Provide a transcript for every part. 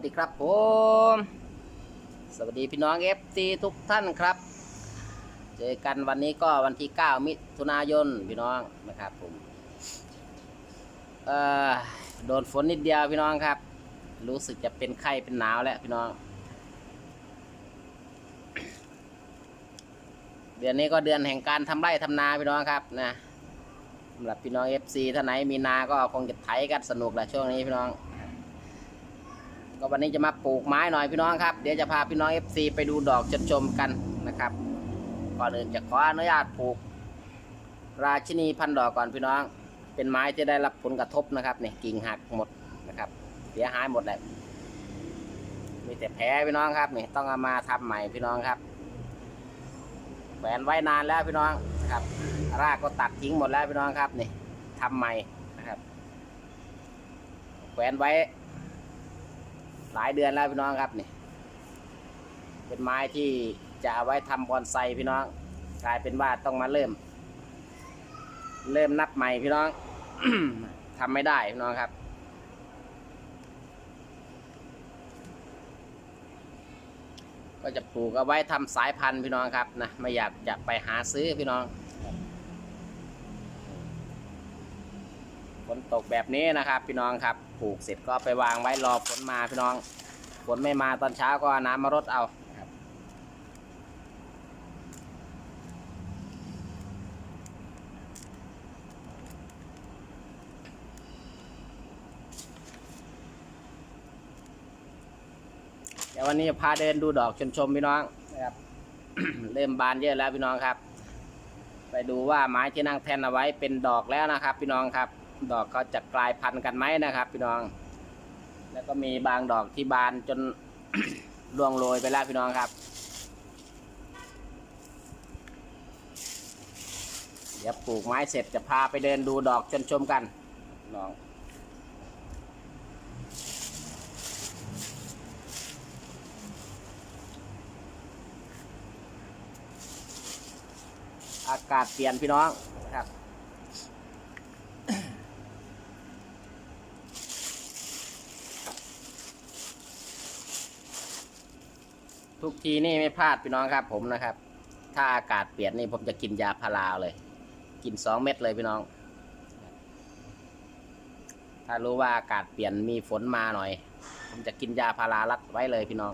วัสดีครับผม สวัสดีพี่น้องเอฟซีทุกท่านครับ เจอกันวันนี้ก็วันที่ 9 มิถุนายนพี่น้องนะครับผมเอ่อโดนฝนนิดเดียวพี่น้องครับ รู้สึกจะเป็นไข้เป็นหนาวแล้วพี่น้อง เดือนนี้ก็เดือนแห่งการทำไร่ทำนาพี่น้องครับนะสำหรับพี่น้อง FC ท่านไหนมีนาก็คงจะไถกันสนุกแหละช่วงนี้พี่น้อง ก็วันนี้จะมาปลูกไม้หน่อยพี่น้องครับ เดี๋ยวจะพาพี่น้อง FC ไปดูดอกชมชมกันนะครับ ก่อนอื่นจะขออนุญาตปลูก ราชินีพันดอกก่อนพี่น้อง เป็นไม้ที่ได้รับผลกระทบนะครับเนี่ยกิ่งหักหมดนะครับเสียหายหมดเลยมีแต่แผลพี่น้องครับนี่ต้องเอามาทำใหม่พี่น้องครับแขวนไว้นานแล้วพี่น้องนะครับ รากก็ตัดทิ้งหมดแล้วพี่น้องครับนี่ทำใหม่นะครับแขวนไว้ หลายเดือนแล้วพี่น้องครับนี่ เป็นไม้ที่จะเอาไว้ทำบอนไซพี่น้อง กลายเป็นว่าต้องมาเริ่ม เริ่มนับใหม่พี่น้องทำไม่ได้พี่น้องครับก็จะปลูกเอาไว้ทำสายพันธุ์พี่น้องครับนะไม่อยากจะไปหาซื้อพี่น้องฝนตกแบบนี้นะครับ พี่น้องครับ ปลูกเสร็จก็ไปวางไว้รอฝนมาพี่น้องฝนไม่มาตอนเช้าก็น้ำมารดเอาครับเดี๋ยววันนี้จะพาเดินดูดอกชมชมพี่น้องนะครับ เริ่มบานเยอะแล้วพี่น้องครับ ไปดูว่าไม้ที่นั่งแทนเอาไว้เป็นดอกแล้วนะครับ พี่น้องครับ ดอกเขาจะกลายพันธุ์กันไหมนะครับ พี่น้อง แล้วก็มีบางดอกที่บานจน ร่วงโรยไปแล้วพี่น้องครับ เดี๋ยวปลูกไม้เสร็จจะพาไปเดินดูดอกชมชมกันน้องอากาศเปลี่ยนพี่น้องนะครับ ทุกทีนี่ไม่พลาดพี่น้องครับ ผมนะครับ ถ้าอากาศเปลี่ยนนี่ผมจะกินยาพาราเลย กินสองเม็ดเลยพี่น้อง ถ้ารู้ว่าอากาศเปลี่ยนมีฝนมาหน่อย ผมจะกินยาพารารัดไว้เลยพี่น้อง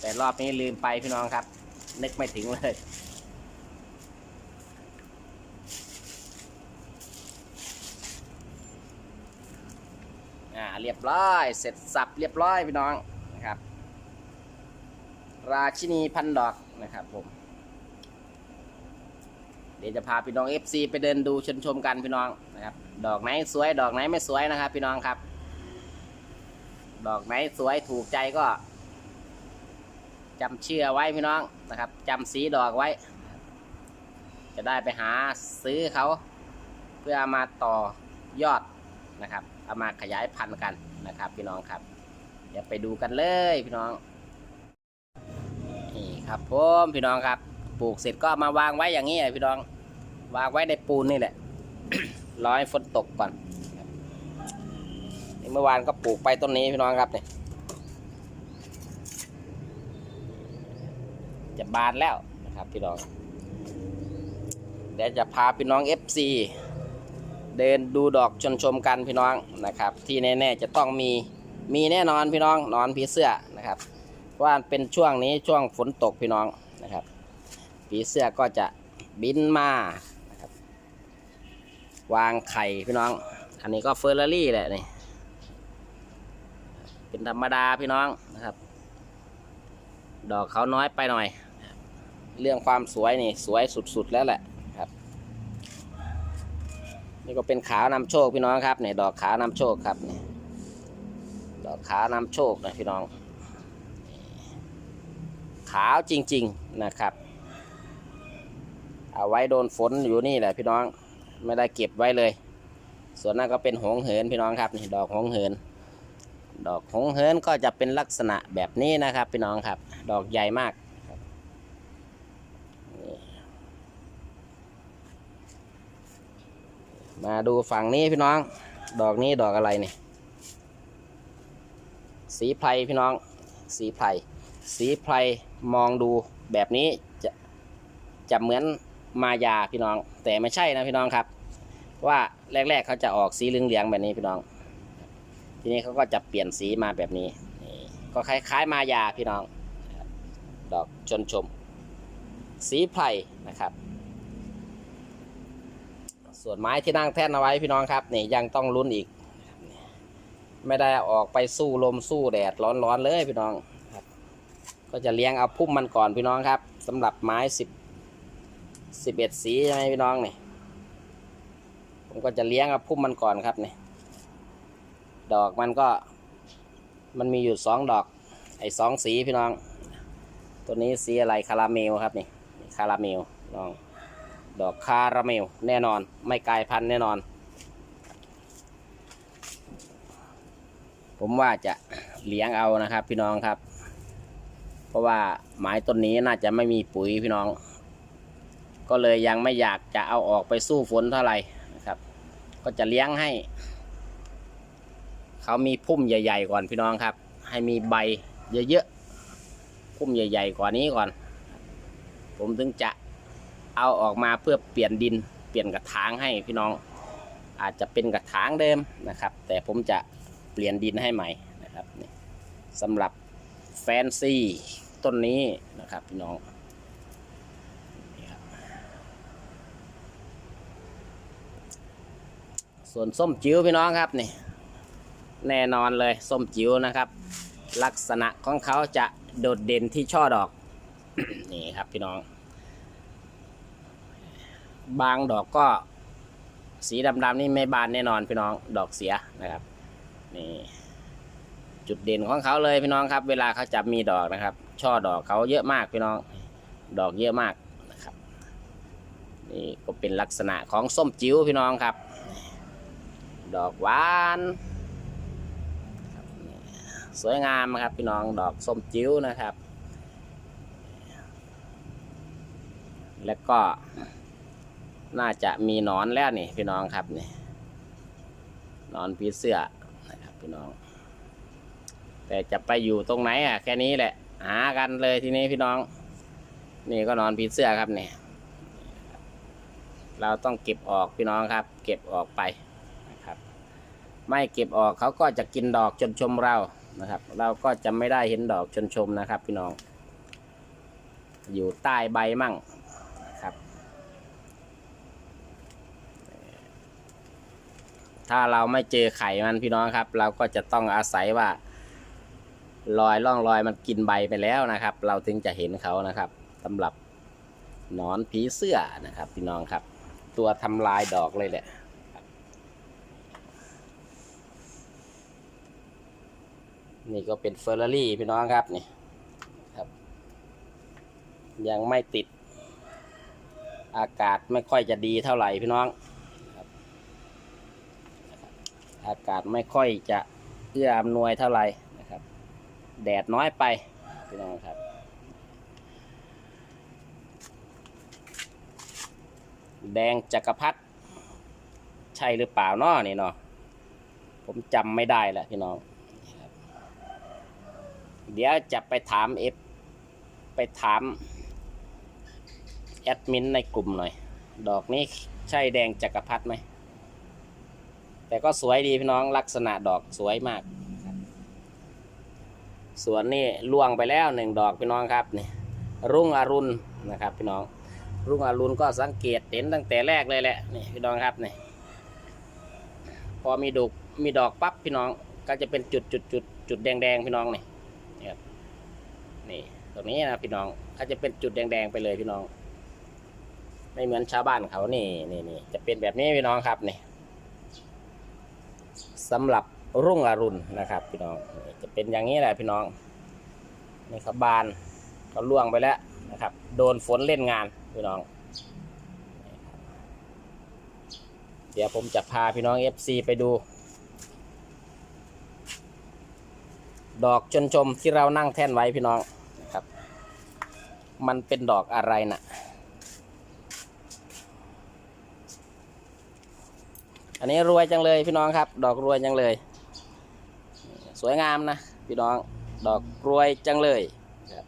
แต่รอบนี้ลืมไปพี่น้องครับ นึกไม่ถึงเลย เรียบร้อย เสร็จสับเรียบร้อยพี่น้องนะครับ ราชินีพันดอกนะครับผม เดี๋ยวจะพาพี่น้อง FC ไปเดินดูชมชมกันพี่น้องนะครับ ดอกไหนสวย ดอกไหนไม่สวยนะครับ พี่น้องครับ ดอกไหนสวยถูกใจก็จำชื่อไว้พี่น้องนะครับจำสีดอกไว้ จะได้ไปหาซื้อเขาเพื่อมาต่อยอดนะครับ เอามาขยายพันธุ์กันนะครับ พี่น้องครับ เดี๋ยวไปดูกันเลยพี่น้องนี่ครับผมพี่น้องครับ ปลูกเสร็จก็มาวางไว้อย่างนี้เลยพี่น้อง วางไว้ในปูนนี่แหละรอให้ฝนตกก่อนนี่เมื่อวานก็ปลูกไปต้นนี้พี่น้องครับเนี่ยจะบานแล้วนะครับพี่น้องเดี๋ยวจะพาพี่น้อง FC เดินดูดอกชนชมกันพี่น้องนะครับ ที่แน่ๆจะต้องมีมีแน่นอนพี่น้องนอนผีเสื้อนะครับว่าเป็นช่วงนี้ช่วงฝนตกพี่น้องนะครับผีเสื้อก็จะบินมานะครับวางไข่พี่น้อง อันนี้ก็เฟอร์รารี่แหละนี่เป็นธรรมดาพี่น้องนะครับ ดอกเขาน้อยไปหน่อย เรื่องความสวยนี่สวยสุดๆแล้วแหละ นี่ก็เป็นขาวนำโชคพี่น้องครับเนี่ยดอกขาวนำโชคครับเนี่ยดอกขาวนำโชคนะพี่น้อง ขาวจริง ๆนะครับ เอาไว้โดนฝนอยู่นี่แหละพี่น้องไม่ได้เก็บไว้เลย ส่วนนั้นก็เป็นหงเหินพี่น้องครับนี่ดอกหงเหิน ดอกหงเหินก็จะเป็นลักษณะแบบนี้นะครับ พี่น้องครับ ดอกใหญ่มากครับนี่ มาดูฝั่งนี้พี่น้อง ดอกนี้ดอกอะไรเนี่ยสีไพรพี่น้อง สีไพรสีไพรมองดูแบบนี้จะจะเหมือนมายาพี่น้อง แต่ไม่ใช่นะพี่น้องครับ ว่าแรกๆเขาจะออกสีเหลืองๆแบบนี้พี่น้อง ทีนี้เขาก็จะเปลี่ยนสีมาแบบนี้ก็คล้ายๆมายาพี่น้อง ดอกชนชม สีไพรนะครับ ส่วนไม้ที่นั่งแท่นเอาไว้พี่น้องครับนี่ยังต้องลุ้นอีก ไม่ได้ออกไปสู้ลมสู้แดดร้อนๆเลยพี่น้องครับ ก็จะเลี้ยงเอาพุ่มมันก่อนพี่น้องครับสำหรับไม้สิบสิบเอ็ดสีใช่ไหมพี่น้องนี่ผมก็จะเลี้ยงเอาพุ่มมันก่อนครับนี่ดอกมันก็ มันมีอยู่สองดอก ไอ้สองสีพี่น้อง ตัวนี้สีอะไรคาราเมลครับนี่คาราเมลน้อง ดอกคาราเมลแน่นอน ไม่กลายพันธุ์แน่นอน ผมว่าจะเลี้ยงเอานะครับ พี่น้องครับ เพราะว่าไม้ต้นนี้น่าจะไม่มีปุ๋ยพี่น้อง ก็เลยยังไม่อยากจะเอาออกไปสู้ฝนเท่าไหร่นะครับ ก็จะเลี้ยงให้ เขามีพุ่มใหญ่ ๆ ก่อนพี่น้องครับ ให้มีใบเยอะๆพุ่มใหญ่ ๆ กว่านี้ก่อน ผมถึงจะ เอาออกมาเพื่อเปลี่ยนดิน เปลี่ยนกระถางให้พี่น้อง อาจจะเป็นกระถางเดิมนะครับ แต่ผมจะเปลี่ยนดินให้ใหม่นะครับนี่สำหรับแฟนซีต้นนี้นะครับพี่น้องส่วนส้มจิ๋วพี่น้องครับนี่แน่นอนเลยส้มจิ๋วนะครับ ลักษณะของเขาจะโดดเด่นที่ช่อดอกนี่ครับพี่น้อง บางดอกก็สีดำๆนี่ไม่บานแน่นอนพี่น้องดอกเสียนะครับ นี่จุดเด่นของเขาเลยพี่น้องครับ เวลาเขาจับมีดอกนะครับ ช่อดอกเขาเยอะมากพี่น้อง ดอกเยอะมากนะครับ นี่ก็เป็นลักษณะของส้มจิ๋วพี่น้องครับ ดอกหวานสวยงามครับพี่น้องดอกส้มจิ๋วนะครับ แล้วก็ น่าจะมีนอนแล้วนี่พี่น้องครับนี่นอนผีเสื้อนะครับพี่น้อง แต่จะไปอยู่ตรงไหนอะแค่นี้แหละ หากันเลยทีนี้พี่น้อง นี่ก็นอนผีเสื้อครับเนี่ยเราต้องเก็บออกพี่น้องครับ เก็บออกไปนะครับ ไม่เก็บออกเขาก็จะกินดอกจนชมเรานะครับ เราก็จะไม่ได้เห็นดอกจนชมนะครับ พี่น้อง อยู่ใต้ใบมั่งนะครับ ถ้าเราไม่เจอไข่มันพี่น้องครับ เราก็จะต้องอาศัยว่า รอยร่องรอยมันกินใบไปแล้วนะครับ เราถึงจะเห็นเขานะครับสำหรับหนอนผีเสื้อนะครับ พี่น้องครับ ตัวทำลายดอกเลยแหละนี่ก็เป็นเฟอร์รารี่พี่น้องครับนี่ครับ ยังไม่ติด อากาศไม่ค่อยจะดีเท่าไหร่พี่น้อง อากาศไม่ค่อยจะเอื้ออำนวยเท่าไหร่นะครับ แดดน้อยไปพี่น้องครับ แดงจักรพรรดิใช่หรือเปล่านาะนี่เนาะผมจำไม่ได้แล้วพี่น้องเดี๋ยวจะไปถามเอฟไปถามแอดมินในกลุ่มหน่อย ดอกนี้ใช่แดงจักรพรรดิไหม แต่ก็สวยดีพี่น้องลักษณะดอกสวยมากสวนนี่ล่วงไปแล้วหนึ่งดอกพี่น้องครับนี่รุ่งอรุณนะครับ พี่น้อง รุ่งอรุณก็สังเกตเห็นตั้งแต่แรกเลยแหละนี่พี่น้องครับนี่พอมีดอกมีดอกปั๊บพี่น้องก็จะเป็นจุดจุดจุดจุดแดงแดงๆพี่น้องนี่นี่ครับนี่ตรงนี้นะพี่น้องก็จะเป็นจุดแดงแดงๆไปเลยพี่น้อง ไม่เหมือนชาวบ้านเขานี่นี่นี่จะเป็นแบบนี้พี่น้องครับนี่ สำหรับรุ่งอรุณนะครับ พี่น้องจะเป็นอย่างนี้แหละพี่น้องนี่ครับบานเขาล่วงไปแล้วนะครับ โดนฝนเล่นงานพี่น้อง เดี๋ยวผมจะพาพี่น้อง FC ไปดู ดอกชนชมที่เรานั่งแท่นไว้พี่น้องนะครับ มันเป็นดอกอะไรนะ่ะ อันนี้รวยจังเลยพี่น้องครับ ดอกรวยจังเลย สวยงามนะพี่น้องดอกกรวยจังเลยครับ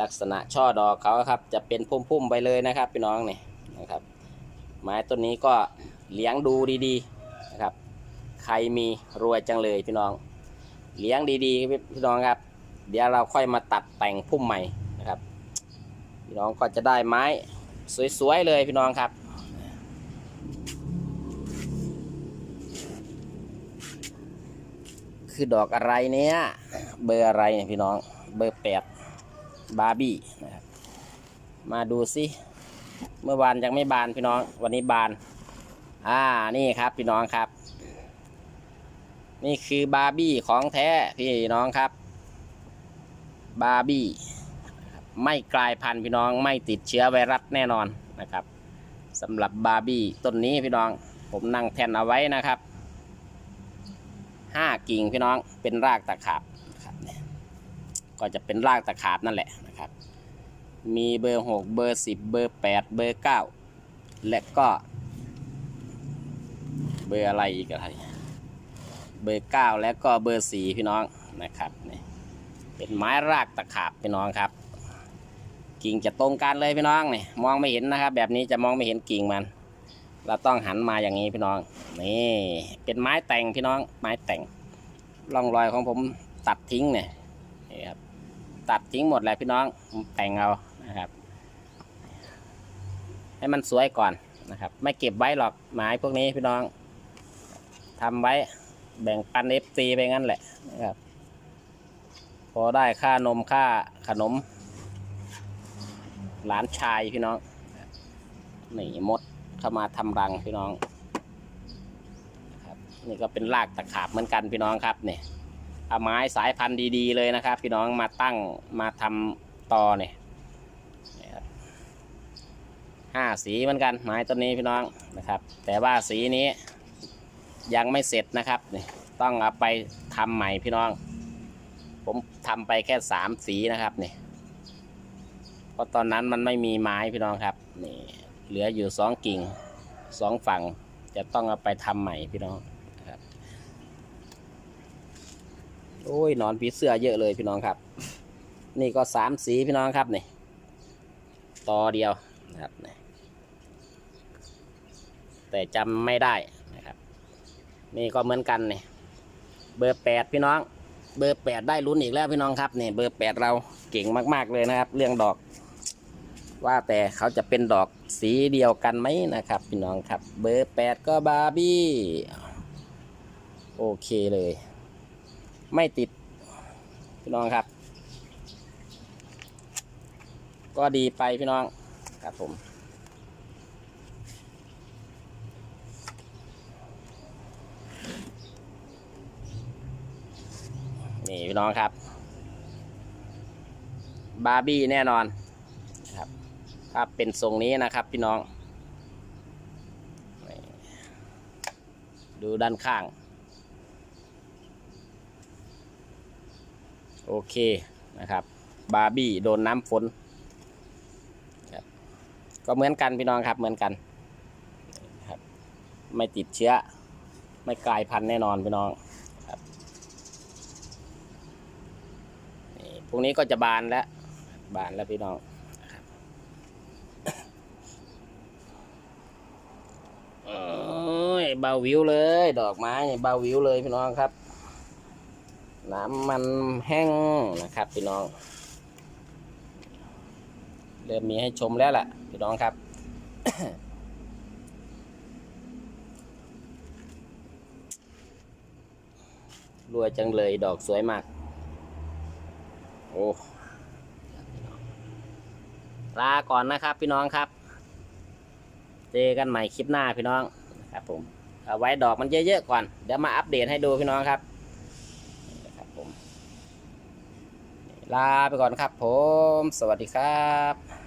ลักษณะช่อดอกเขาครับ จะเป็นพุ่มๆไปเลยนะครับ พี่น้องนี่นะครับ ไม้ต้นนี้ก็เลี้ยงดูดีๆนะครับ ใครมีรวยจังเลยพี่น้อง เลี้ยงดีๆพี่น้องครับ เดี๋ยวเราค่อยมาตัดแต่งพุ่มใหม่นะครับ พี่น้องก็จะได้ไม้สวยๆเลยพี่น้องครับ คือดอกอะไรเนี้ยเบอร์อะไรเนี่ยพี่น้อง เบอร์แปดบาร์บี้นะครับ มาดูสิ เมื่อวานยังไม่บานพี่น้อง วันนี้บาน อ่า นี่ครับพี่น้องครับ นี่คือบาร์บี้ของแท้พี่น้องครับ บาร์บี้ ไม่กลายพันธุ์พี่น้อง ไม่ติดเชื้อไวรัสแน่นอนนะครับสำหรับบาร์บี้ต้นนี้พี่น้อง ผมนั่งแทนเอาไว้นะครับ ห้ากิ่งพี่น้องเป็นรากตะขาบนะครับเนี่ยก็จะเป็นรากตะขาบนั่นแหละนะครับ มีเบอร์หกเบอร์สิบเบอร์แปดเบอร์เก้าและก็ เบอร์อะไรอีกอะไร เบอร์เก้าแล้วก็เบอร์สี่พี่น้องนะครับนี่เป็นไม้รากตะขาบพี่น้องครับ กิ่งจะตรงกันเลยพี่น้องนี่มองไม่เห็นนะครับ แบบนี้จะมองไม่เห็นกิ่งมัน เราต้องหันมาอย่างนี้พี่น้อง นี่เป็นไม้แต่งพี่น้อง ไม้แต่งร่องรอยของผมตัดทิ้งเนี่ยนี่ครับตัดทิ้งหมดเลยพี่น้องแต่งเอานะครับ ให้มันสวยก่อนนะครับ ไม่เก็บไว้หรอกไม้พวกนี้พี่น้องทำไว้แบ่งปันเอฟซีไปงั้นแหละนะครับ พอได้ค่านมค่าขนม หลานชายพี่น้องนี่มด เข้ามาทำรังพี่น้องครับนี่ก็เป็นรากตะขาบเหมือนกันพี่น้องครับนี่เอาไม้สายพันธุ์ดีๆเลยนะครับ พี่น้องมาตั้งมาทำตอเนี่ยนะครับห้าสีเหมือนกันไม้ต้นนี้พี่น้องนะครับ แต่ว่าสีนี้ยังไม่เสร็จนะครับนี่ต้องเอาไปทำใหม่พี่น้อง ผมทำไปแค่สามสีนะครับนี่เพราะตอนนั้นมันไม่มีไม้พี่น้องครับนี่ เหลืออยู่สองกิ่งสองฝั่งจะต้องเอาไปทำใหม่พี่น้องครับโอ้ยนอนผีเสื้อเยอะเลยพี่น้องครับ นี่ก็สามสีพี่น้องครับนี่ต่อเดียวนะครับแต่จำไม่ได้นะครับ นี่ก็เหมือนกันนี่เบอร์แปดพี่น้อง เบอร์แปดได้ลุ้นอีกแล้วพี่น้องครับนี่เบอร์แปดเราเก่งมาก ๆเลยนะครับ เรื่องดอก ว่าแต่เขาจะเป็นดอกสีเดียวกันไหมนะครับพี่น้องครับ เบอร์แปดก็บาร์บี้ โอเคเลย ไม่ติด พี่น้องครับ ก็ดีไปพี่น้องครับผมนี่พี่น้องครับ บาร์บี้แน่นอน ถ้าเป็นทรงนี้นะครับพี่น้อง ดูด้านข้าง โอเคนะครับ บาร์บี้โดนน้ำฝนก็เหมือนกันพี่น้องครับเหมือนกันครับ ไม่ติดเชื้อ ไม่กลายพันธุ์แน่นอนพี่น้องนี่พรุ่งนี้ก็จะบานแล้วบานแล้วพี่น้องนะครับโอ้ย เบาวิวเลย ดอกไม้นี่เบาวิวเลยพี่น้องครับ น้ำมันแห้งนะครับ พี่น้อง เริ่มมีให้ชมแล้วล่ะ พี่น้องครับรวยจังเลยดอกสวยมาก โอ้ลาก่อนนะครับ พี่น้องครับ เจอกันใหม่คลิปหน้าพี่น้องนะครับผม เอาไว้ดอกมันเยอะๆก่อน เดี๋ยวมาอัปเดตให้ดูพี่น้องครับครับผมลาไปก่อนครับผม สวัสดีครับ